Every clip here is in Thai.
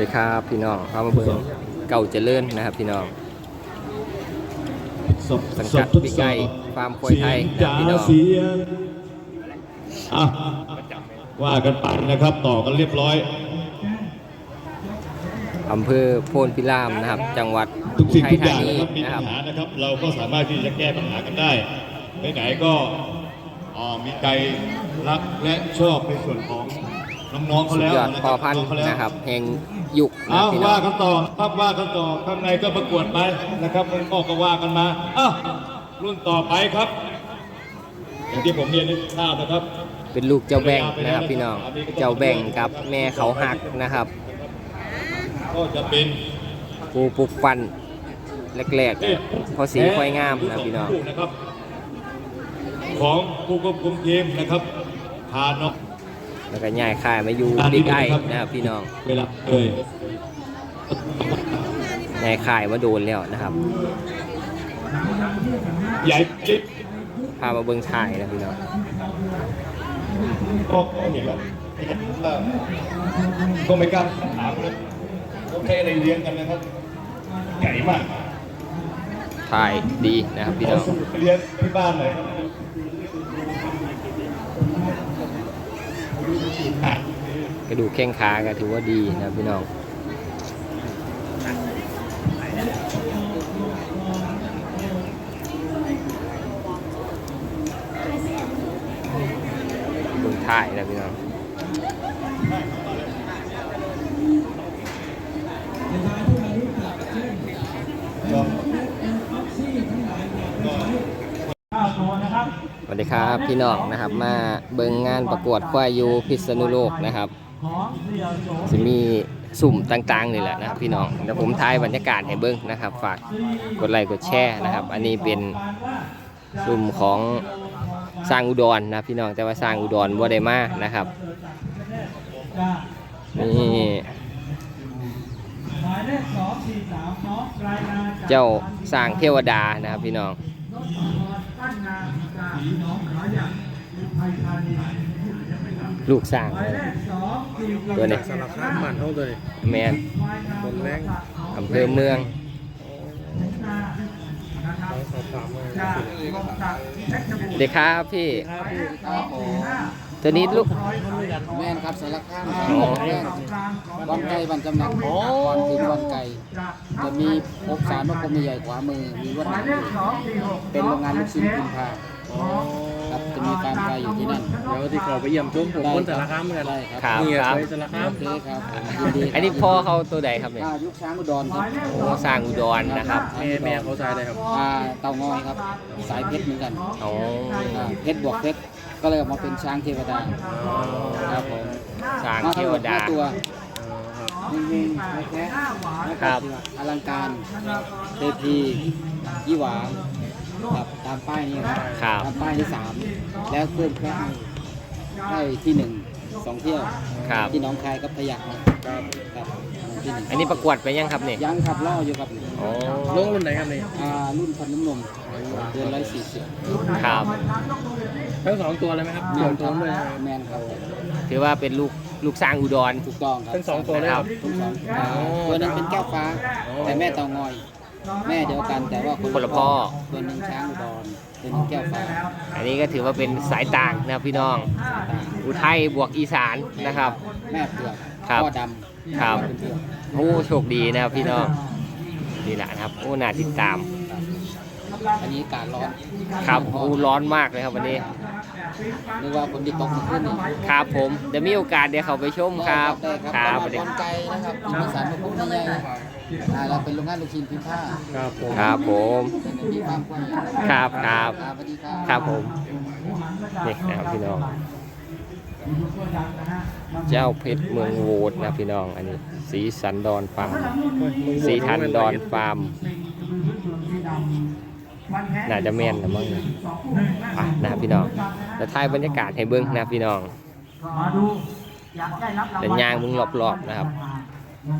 ดีครับพี่น้องเข้ามาเบิ่งเก่าเจริญนะครับพี่น้องสดสังสกัดดทดพี่สไก่อบฟาร์มควายไทยเสียงนะจ๋าพี่น้องเสียงอะว่ากันไปนะครับ ต่อกันเรียบร้อยอำเภอโพนพิรามนะครับ จังหวัดทุกอุสิ่งทัยทุกอธาย่างนีนะครับมีนะคปัรับญหานะครับ เราก็สามารถที่จะแก้ปัญหากันได้ไหนๆก็อ่ามีใจรักและชอบในส่วนของ น้องๆเขาสุดแล้วยอดนะพอพันธุ์งๆเขาแล้วนะครับแห่งยุคนะเอาพี่น้อว่าง กันต่อครับว่ากันต่อข้างในก็ประกวดไปนะครับมันก็ก็ว่ากันมาอ้าวรุ่นต่อไปครับ อย่างที่ผมเรียนในข้าวนะครับ เป็นลูกเจ้าแบ่งนะครับพี่น้อง เจ้าแบ่งกับแม่เขาหักนะครับก็จะเป็นปูปลุกฟันแรกๆพอสีควายงามนะพี่น้องนะครับของผู้ควบคุมทีมนะครับพานก แล้วก็ย้ายค่ายมาอยู่บิ๊กไอนะครับพี่น้องเวลาเอ่ยย้ายค่ายมาโดนแล้วนะครับใหญ่จิ๊บพามาเบิ่งถ่ายนะพี่น้องก็เห็นแล้วก็ไม่กล้าถามเลยเขาใช้อะไรเลี้ยงกันนะครับใหญ่มากถ่ายดีนะครับพี่ขน้อองสูตรไปเลี้ยงที่บ้านหน่อยอะ กระดูกแข้งขาก็ถือว่าดีนะพี่น้องเบิ่งถ่ายนะพี่น้อง ส วัสดีครับพี่น้องนะครับมาเบิ่งงานประกวดควายยูพิษณุโลกนะครับจะมีสุ่มต่างๆนี่แหละนะครับพี่น้องเดี๋ยวผมถ่ายบรรยากาศให้เบิ่งนะครับ ฝากกดไลค์กดแชร์นะครับ อันนี้เป็นสุ่มของสร้างอุดรนะพี่น้องแต่ว่าสร้างอุดรบ่ได้มานะครับนี่เจ้าสร้างเทวดานะครับพี่น้อง ลูกสร้างตัวนี้ สารคามมันเท่าเลยแมนคนแรง อำเภอเมืองต้องสอบถามเลยเด็กครับพี่ครับผม ตัวนี้ลูกแม่นครับสารคามอ๋อแม่นวันไก่วันจำหนักก่อนถึงวันไก่จะมีพบสารพระพรหมใหญ่ขวามือมีวัดหลังอยู่เป็นโรงงานลูกชิ้นพิมพาครับจะมีการไก่อยู่ที่นั่นเดี๋ยวที่ขอไปเยี่ยมชมผมคนสารคามเหมือนกันได้คครัรับบนี่ครับไปสารคามโอเคครับยินดีครับอันนี้พ่อเขาตัวใดครับเนี่ยอ่ายุคช้างอุดรครับโอ้สร้างอุดรนะครับแม่แม่เขาใช้เลยครับอ่าเต่างอยครับสายเพชรเหมือนกันอ๋ออ่าเพชรบวกเพชร ก็เลยออกมาเป็นช้างเทวดาครับผมสร้างมาเททั้งหวมดดาห้าตัวนิ่งๆไม่แพ้ไม่ครัแพ้บอลังการเทพียี่หวาครับตามป้ายนี้ครับครับตามป้ายที่สามแล้วเพิ่มแค่ให้ที่หนึ่งสองเที่ยวครับที่หน้องคายกับพยักนะครับครับที่หนึ่งอันนี้ประกวดไปยังครับเนี่ยยังครับล่ออยู่ครับอ๋อลงรุ่นไหนครับนี่อ่ารุ่นพันน้ำนมเดือนร้อยสี่สิบครับ ทั้งสองตัวเลยไหมครับสองตัวเลยครับแมนครับถือว่าเป็นลูกลูกสร้างอุดร ถูกต้องครับทั้งสองตัวเลยครับทุกสองอ่าตัวหนึงเป็นแก้วฟ้า แต่แม่เตางอย แม่เดียวกันแต่ว่าคนละพ่อตัวหนึ่งช้างอุดรตัวหนึงแก้วฟ้า อันนี้ก็ถือว่าเป็นสายต่างนะครับพี่น้อง อุทัยบวกอีสานนะครับ แม่เปลือกครับพ่อดำครับเป็นเปลือกโอ้โชคดีนะครับพี่น้องนี่แหละนะครับโอ้น่าติดตามอันนี้อากาศร้อน ครับโอ้ร้อนมากเลยครับวันนี้ นึกว่าฝนจะตกมาขึ้นนี่ครับผมเดี๋ยวมีโอกาสเดี๋ยวเขาไปชมครับได้คครัรับบสวัสดีบอลไกลนะครับมีสารพระพุทธใหญ่อ่าเราเป็นโรงงานลูกชิ้นพิมพ์ผ้าครับผม ครับผมมีความกว้างครับครับครับสวัสดีครับ ครับผมนี่นะครับพี่น้อง เจ้าเพชรเมืองโวดนะพี่น้อง อันนี้ สีสันดอนฟาร์มสีทันดอนฟาร์ม น่าจะแม่นนะมั้งนะอะนะครับพี่น้องแล้วถ่ายบรรยากาศให้เบิ้งนะพี่น้องมาดูอยากได้รับรางวัลแต่ยางมึงรอบๆนะครับ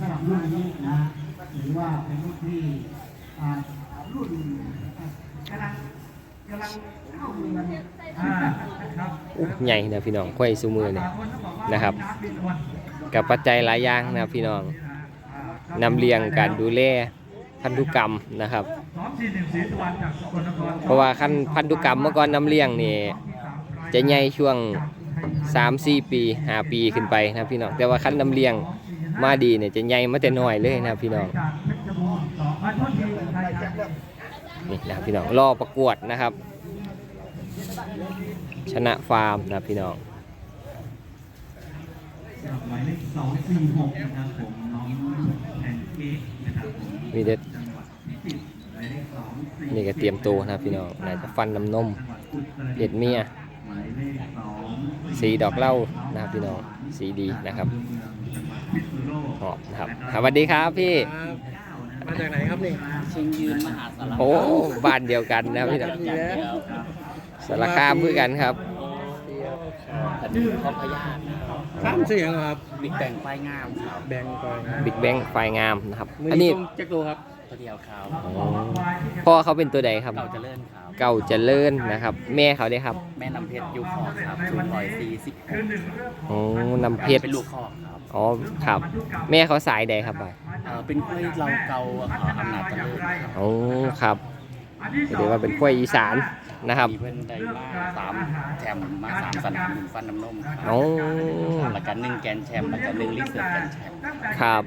สำหรับรุ่นนี้นะถือว่าเป็นรุ่นที่อ่ารุ่นกำลังกำลังเข้ามือกันอ่าครับอุ๊ยใหญ่นะพี่น้องควายซูมือเนี่ยนะครับน้ำเป็นวันกับปัจจัยหลายอย่างนะครับพี่น้องกนำเลี้ยงการดูแล พันธุกรรมนะครับสองสี่หนึ่งสีสุวรรณจากสกลนครเพราะว่าขั้นพันธุกรรมเมื่อก่อนนำเลี้ยงนี่จะใหญ่ช่วง 3-4 ปี5ปีขึ้นไปนะครับพี่น้องแต่ว่าขั้นนำเลี้ยงมาดีเนี่ยจะใหญ่มาแต่น้อยเลยนะครับพี่น้องจากเพชรบูรณ์สองพันคนทีไทยจากนี่นะครับพี่น้องรอประกวดนะครับ ชนะฟาร์มนะครับพี่น้องหมายเลขสองสี่หกนะครับผมน้อง มมีเด็ดจังหวัดพิจิตรหมายเลขสองสี่นี่ก็เตรียมตัวนะครับพี่น้องน่าจะฟันน้ำนมเห็ดเมียหมายเลขสองสีดอกเหล้านะครับพี่น้องสีดีนะครับพิษณุโลกหอบนะครับสวัสดีครับพี่ครับมาจากไหนครับนี่เชียงยืนมหาสารคามโอ้บ้านเดียวกันนะครับพี่น้องดีแล้วสารคามเพื่อกันครับอันนี้พ่อพญานาค สามเสียงครับบิ๊กแบ่งไฟงามครับแบ่งก่อนนะบิ๊กแบงไฟงามนะครับมืออันนี้นี้แจ็คโลครับตัวเดียวครับอ๋อพ่อเขาเป็นตัวใดครับ เก่าเจริญครับ เก่าเจริญนะครับ แม่เขาได้ครับ แม่น้ำเพชรยูคอร์ครับศูนย์ร้อยสี่สิบอ๋อนำเพชรเป็นลูกคอกครับ อ๋อครับ แม่เขาสายใดครับบ่ายเอ่อเป็นกล้วยเราเกาเอ่ออำนาจเจริญครับอ๋อครับเดี๋ยวว่าเป็นกล้วยอีสาน นะครับ มีเพื่อนได้มาสามแชมป์มาสามสนามหนึ่งฟันน้ำนมครับอ๋อแล้วก็หนึ่งแกรนด์แชมป์แล้วก็หนึ่งลิเซิร์แกรนด์แชมป์ครับ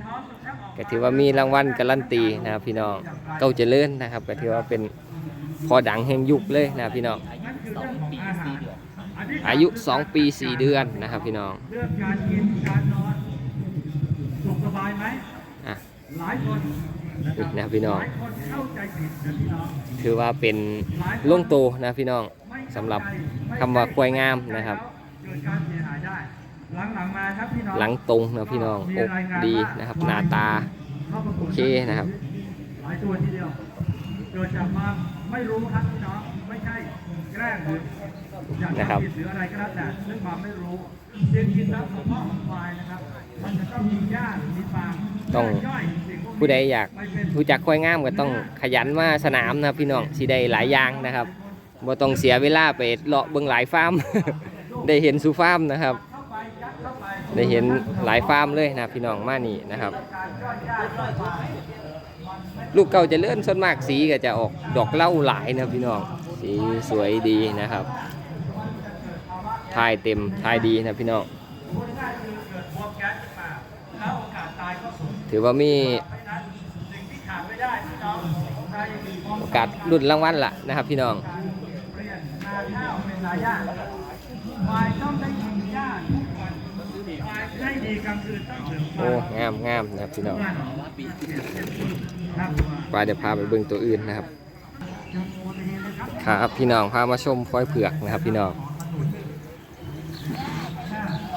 ก็ถือว่ามีรางวัลการันตีนะครับพี่น้องเก่าเจริญนะครับก็ถือว่าเป็นพอดังแห่งยุคเลยนะครับพี่น้องอายุสองปีสี่เดือน อายุ 2 ปี 4 เดือนนะครับพี่น้องเรื่องการกินการนอนสุขสบายไหมอะหลายคนนี่นะครับพี่น้องหลายคนเข้าใจผิดนะพี่น้อง ถือว่าเป็นโล่งโตนะพี่น้องสำหรับคำว่าควายงามนะครับเกิดการเสียหายได้หลังๆมาครับพี่น้องหลังตรงนะพี่น้องอกดีนะครับหน้าตาเข้าประกโอวดเคนะครับหลายตัวทีเดียวเกิดจากความไม่รู้ครับพี่น้องไม่ใช่แกล้งหรืออยากนะครับทำผิดหรืออะไรก็แล้วแต่เรื่องความไม่รู้เรียนกินน้ำของพ่อของควายนะครับ มันจะต้องมีหญ้าหรือมีฟางต้อง ผู้ใดอยากไปเป็นรู้จักควายงามก็ต้องขยันมาสนามนะพี่น้องสิได้หลายอย่างนะครับบ่ต้องเสียเวลาไปเลาะเบิ่งหลายฟาร์ม ได้เห็นสุฟาร์มนะครับ ได้เห็นหลายฟาร์มเลยนะพี่น้องมานี่นะครับ ลูกเก่าจะเลื่อนส่วนมากสีก็จะออกดอกเล้าหลายนะพี่น้องสีสวยดีนะครับทายเต็มทายดีนะพี่น้องถือว่ามี อกาสรุ่นรางวัลละนะครับ พี่น้องโอ้งามงามนะครับพี่น้องไปเดี๋ยวพาไปเบิ่งตัวอื่นนะครับ ครับพี่น้องพามาชมควายเผือกนะครับ พี่น้อง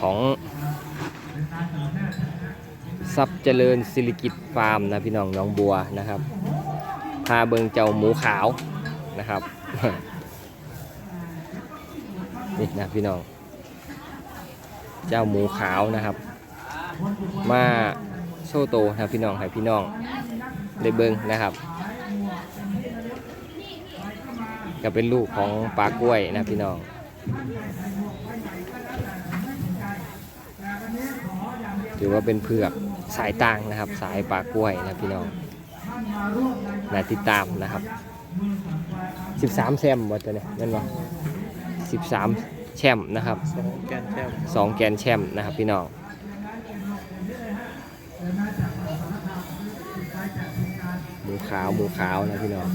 ของทรัพย์เจริญสิริกิตฟาร์มนะพี่น้องน้องบัวนะครับาเบิงเจ้าหมูขาวนะครับนี่นะพี่น้อง เจ้าหมูขาวนะครับ มาโชโตนะพี่น้องให้พี่น้องได้เบิงนะครับก็เป็นลูกของปลากล้วยนะพี่น้องถือว่าเป็นเผือกสายต่างนะครับ สายปลากล้วยนะพี่น้อง น่าติดตามนะครับ13แชมป์บ่ตัวเนี่ยนั่นวะ13แชมป์นะครับสองแกนแชมป์สองแกนแชมป์นะครับพี่น้องหมูขาวหมูขาวนะพี่น้อง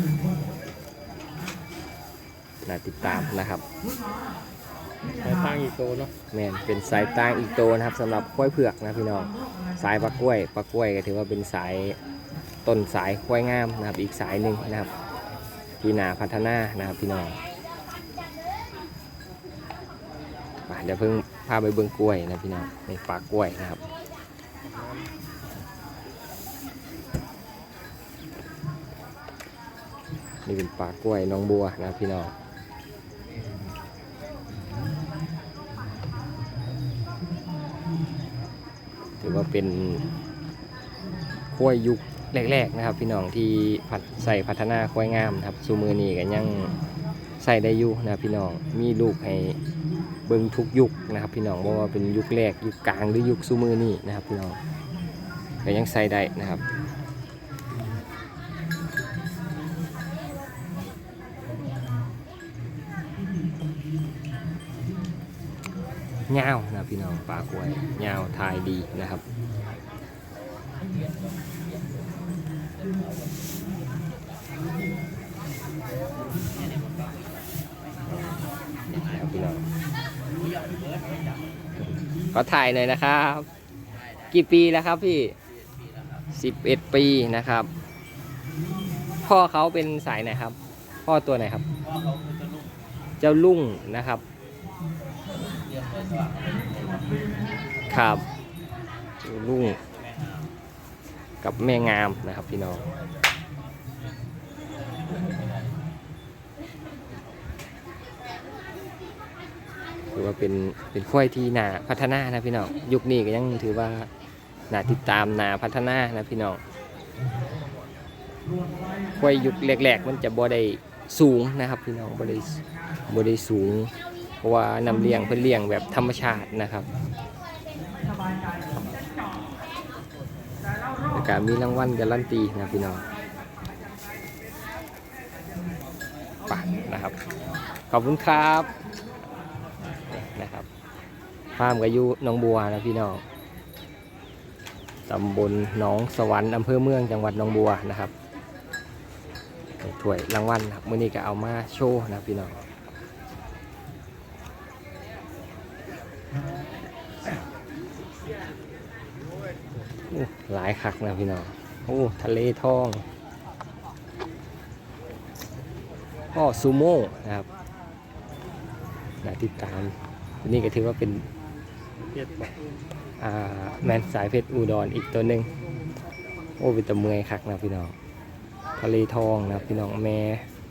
น่าติดตามนะครับสายตั้งอีกโตเนาะแมนเป็นสายต่างอีกตัวนะครับสำหรับกล้วยเผือกนะพี่น้องสายปลากล้วยปลากล้วยก็ถือว่าเป็นสาย ต้นสายกล้วยงามนะครับ อีกสายหนึ่งนะครับที่นาพัฒนานะครับพี่น้องเดี๋ยวเพิ่งพาไปเบิ่งกล้วยนะพี่น้องในปากล้วยนะครับนี่เป็นปากล้วยน้องบัวนะพี่น้องถือว่าเป็นขั้วยยุค แรกๆนะครับ พี่น้องที่ผัดใส่พัฒนาควายงามครับซูมือนี้กันยังใส่ได้อยู่นะพี่น้องมีลูกให้เบิ้งทุกยุคนะครับ พี่น้องว่าเป็นยุคแรกยุคกลางหรือยุคซูมือนี้นะครับ พี่น้องก็ยังใส่ได้นะครับเงานะพี่น้องปลากล้วยเงาทายดีนะครับ พี่น้องขอถ่ายหน่อยนะครับ กี่ปีแล้วครับพี่สิบเอ็ดปีนะครับ พ่อเขาเป็นสายไหนครับ พ่อตัวไหนครับ เจ้าลุ่งนะครับ ครับเจ้าลุ่ง กับแม่งามนะครับพี่น้องถือว่าเป็นเป็นควายที่นาพัฒนานะพี่น้องยุคนี้ก็ยังถือว่านาติดตามนาพัฒนานะพี่น้องควายยุคแรกๆ มันจะบ่ได้สูงนะครับพี่น้องบ่ได้บ่ได้สูง เพราะว่านำเลี้ยงเพื่อเลี้ยงแบบธรรมชาตินะครับ แล้วก็มีรางวัลการันตีนะพี่น้องไปนะครับ ขอบคุณครับนะครับฟาร์มก็อยู่หนองบัวนะพี่น้องตำบลหนองสวรรค์อำเภอเมืองจังหวัดหนองบัวนะครับถ้วยรางวัลครับมื่อนี้ก็เอามาโชว์นะพี่น้อง หลายคักนะพี่น้องโอ้ทะเลทองพ่อซูโม่นะครับน่าติดตามนี่ก็ถือว่าเป็นเพียดบอกอ่าแมนสายเพชรอุดรอีกตัวหนึ่งโอ้เป็นตะเมอยคักนะพี่น้องทะเลทองนะพี่น้องแม่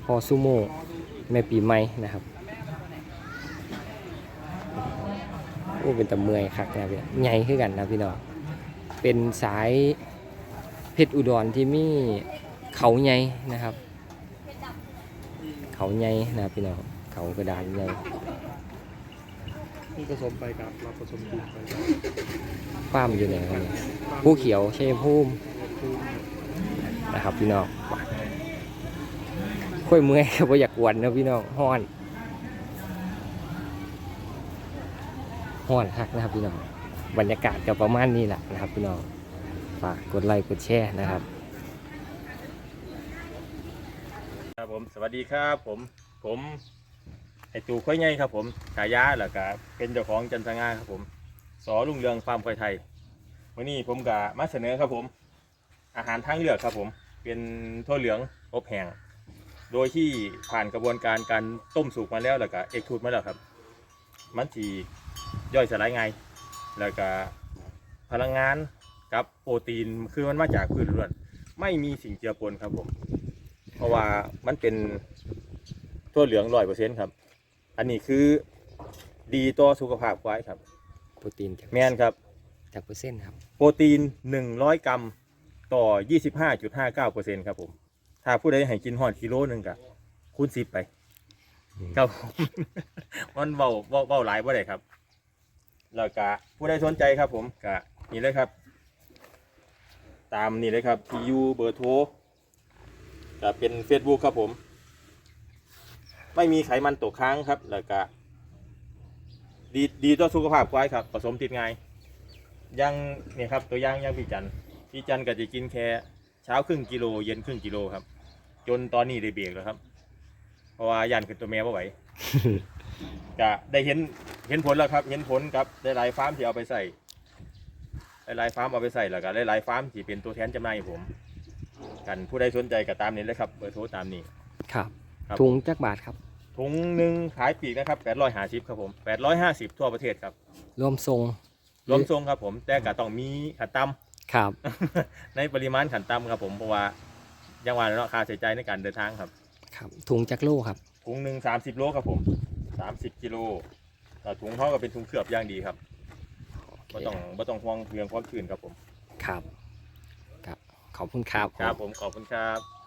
พ่อซูโม่แม่ปีใหม่นะครับโอ้เป็นตะเมอยคักนะพี่ใหญ่ขึ้นกันนะพี่น้อง เป็นสายเพชรอุดรที่มีเขาใหญ่นะครับ เขาใหญ่นะพี่น้องเขากระดานใหญ่นี่ผสมไปกับเราผสมจีนไปกับป้ามอยู่ไหนครับเนี่ยผู้เขียวเชยภูมิคูณนะครับพี่น้องไปค่อยเมื่อยก็บ่อยากกวนนะพี่น้องห้อนห้อนคักนะครับพี่น้อง บรรยากาศก็ประมาณนี้แหละนะครับพี่น้องฝากกดไลค์กดแชร์นะครับ ครับผมสวัสดีครับผมผมไอตู่ค่อยไงครับผมฉายาแล้วก็เป็นเจ้าของจันทงาครับผม สอลุงเรืองฟาร์มควายไทยวันนี้ผมก็มาเสนอครับผม อาหารทางเลือกครับผม เป็นทั่วเหลืองอบแห้งโดยที่ผ่านกระบวนการการต้มสุกมาแล้วแล้วก็เอ็กทูดมาแล้วครับ มันทีย่อยสลายไงาย แล้วก็พลังงานกับโปรตีนคือมันมาจากพืชล้วนไม่มีสิ่งเจือปนครับผม เพราะว่ามันเป็นทั่วเหลืองร้อยเปอร์เซ็นต์ครับ อันนี้คือดีต่อสุขภาพควายครับ โปรตีนจากแม่นครับ จากเปอร์เซ็นต์ครับ โปรตีน 100 กรัมต่อ 25.59เปอร์เซ็นต์ครับผม ถ้าผู้ใดให้กินหอดกิโลหนึงกับคูณสิบไป ครับผมมันเบาเบาเบาหลายบ่ได้ครับ แล้วก็ผู้ใดสนใจครับผมก็นี่เลยครับ ตามนี่เลยครับที่อยู่เบอร์โทรก็เป็น Facebook ครับผม ไม่มีไขมันตกค้างครับ แล้วก็ดีดีต่อสุขภาพควายครับผสมติดง่ายยังเนี่ยครับตัวย่างยังพี่จันพี่จันก็จะกินแค่เช้าครึ่งกิโลเย็นครึ่งกิโลครับ จนตอนนี้ได้เบรกแล้วครับ เพราะว่ายันขึ้นตัวแม่ไ่ไหว จะได้เห็นเห็นผลแล้วครับ เห็นผลกับหลายๆฟาร์มที่เอาไปใส่หลายๆฟาร์มเอาไปใส่แล้วก็หลายๆฟาร์มที่เป็นตัวแทนจำหน่ายให้ผม กันผู้ใดสนใจก็ตามนี้เลยครับเบอร์โทรตามนี้ ครับครับถุงจักบาทครับ ถุงหนึ่งขายปลีกนะครับ850ครับผม850ทั่วประเทศครับ รวมทรงรวมทรงครับผม แต่ก็ต้องมีขัดตำครับในปริมาณขันต่ำครับผมเพราะว่ายังว่าเนาะค่าใช้จ่ายในการเดินทางครับ ครับ ถุงจักโลครับ ถุงหนึ่งสามสิบโลครับผม สามสิบกิโลแต่ถุงเขาก็เป็นถุงเคลือบอย่างดีครับโอเคไม่ต้องไม่ต้องห่วงเรื่องความชื้นครับผม ครับ ครับ ขอบคุณครับ ครับผมขอบคุณครับ